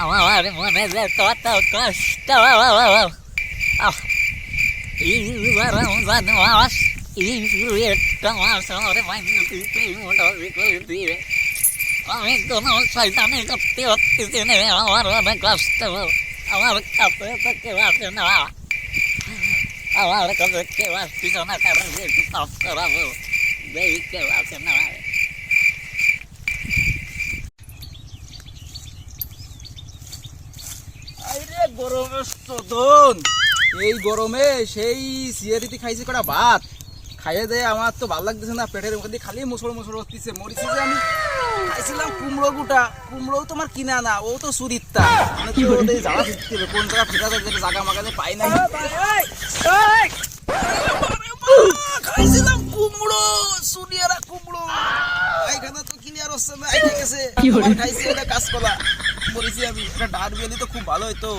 আমার মনে যে কত কষ্ট একটা মাস আমি কোনো শয়তানি করতে হচ্ছে আমার অনেক কষ্ট আমার কাছে তো কেউ আসে না আমার কাছে কেউ আসছে না কারণ একটু সাফ করাবো দেখি কেউ আসে না? আরে এই গরমে সেই সিয়ারিতে খাইছে কটা ভাত। খাইয়ে দেয় আমার তো ভালো লাগতেছে না পেটের মধ্যে খালি মুসড় মুসড় হচ্ছে মরিছি যে আমি খাইছিলাম কুমড়ো গুটা। কুমড়ো তোমার কিনা না ও তো সুরিত্তা মানে তো ওদের জ্বালা ফিরতে হবে কোন জায়গা ফেরা যায় জায়গা মাগাতে পাই নাই। খাইছিলাম কুমড়ো সুনিয়ারা কুমড়ো। এখানে তো ক্লিয়ার হচ্ছে না ঠিক আছে। খাইছি এটা কাজ করা বলেছি আমি। এটা ডার বিয়ালি তো খুব ভালো হইতো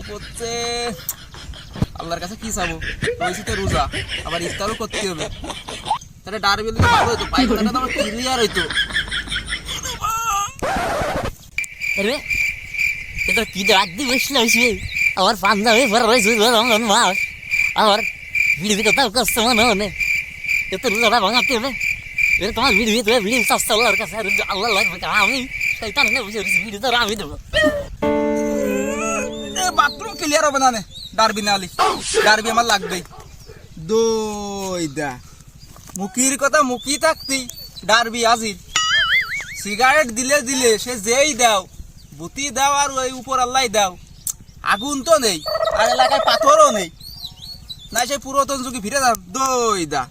উপরতে আল্লাহর কাছে কি চাবো? রয়েছি তো রোজা, আবার ইফতারও করতে হবে। তাহলে ডার বিয়ালি তো ভালো হইতো পায়খানাটা তো আমার ক্লিয়ার হইতো। রে এটা কি রাত দিয়ে বসলে হয়েছে আমার পাঞ্জাবি পরে রয়েছে রমজান মাস আমার ভিড়ি কোথাও কষ্ট মনে মনে এত রোজাটা ভাঙাতে হবে। এর তোমার ভিতরে ভিড়ি চাষটা আল্লাহর কাছে আল্লাহ লাগবে আমি? শৈতান না বুঝে ভিড়ি তো আমি দেবো বাথরুম ক্লিয়ার হবে না ডারবি না ডারবি আমার লাগবেই। দই দা। মুখির কথা মুখি থাকতি ডারবি আজির সিগারেট দিলে দিলে সে যেই দাও, বুতি দাও আর ওই উপর আল্লাহ দাও। আগুন তো নেই, আর এলাকায় পাথরও নেই। না সে পুরাতন যুগে ফিরে যাও দই দা।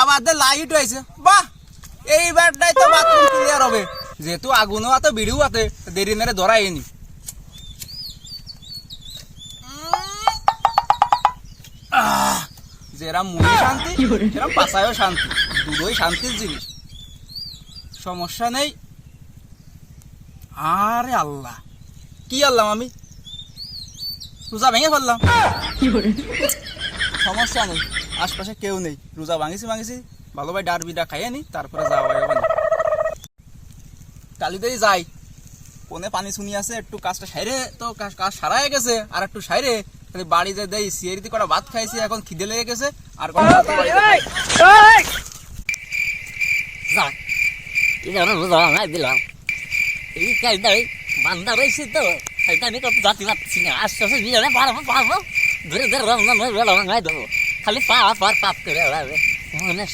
আবার লাইট হয়েছে। বাহ! এইবারটাই তো বাথরুম ক্লিয়ার হবে। যেহেতু আগুনও আছে বিড়িও আছে দেরি নেড়ে ধরাইনি আহ, যেরাম মনে শান্তি সেরাম পাশায়ও শান্তি দুটোই শান্তির জিনিস। সমস্যা নেই। আরে আল্লাহ কি আল্লাহ আমি রোজা ভেঙে ফেললাম। সমস্যা নেই আশপাশে কেউ নেই। রোজা ভাঙিছি ভাঙিছি ভালো ভাই ডার বিডা খাইয়ে নি তারপরে যাওয়া কালিতেই যাই কোনে পানি শুনি আছে একটু কাজটা সাইরে তো কাজ কাজ সারা হয়ে গেছে আর একটু সাইরে খালি বাড়ি যে দেই সিয়ারিতে কটা ভাত খাইছি এখন খিদে লেগে গেছে আর এটা দিলাম। এই কাজটাই বান্দা রয়েছে তো শৈতানি করতে যাতে পারছি না আস্তে আস্তে পারব পারব। ধরে ধরে রমজান রোজা ভাঙাই দেবো। খালি পা পার পাপ করে মনে